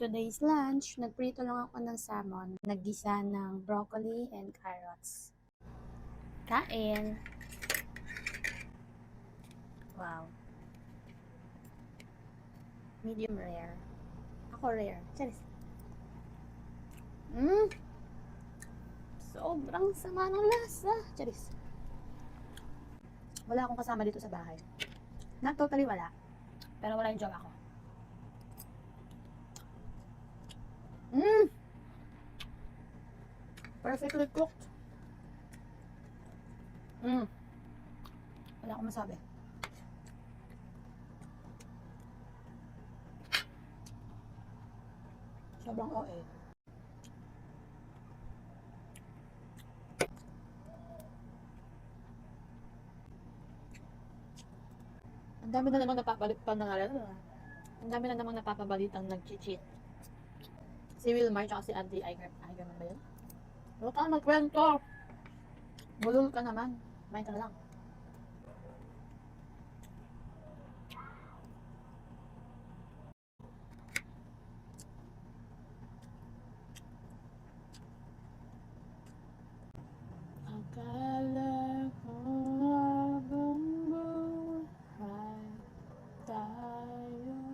Today's lunch, nagprito lang ako ng salmon. Naggisa ng broccoli and carrots. Kain! Wow. Medium rare. Ako rare. Charis. Mmm! Sobrang sama ng lasa. Charis. Wala akong kasama dito sa bahay. Not totally wala. Pero wala yung jowa ko. Mmm! Perfectly cooked. Mmm. Wala akong masabi. Sobrang OA. Ang dami na namang napapalit pa na nga Ang dami na namang napapabalitang nag-cheat. Si Wilmar tsaka si Auntie Iger. Iger ba yun? Huwag kang magkwento. Bulol ka naman. May ka lang. Akala ko buhay tayo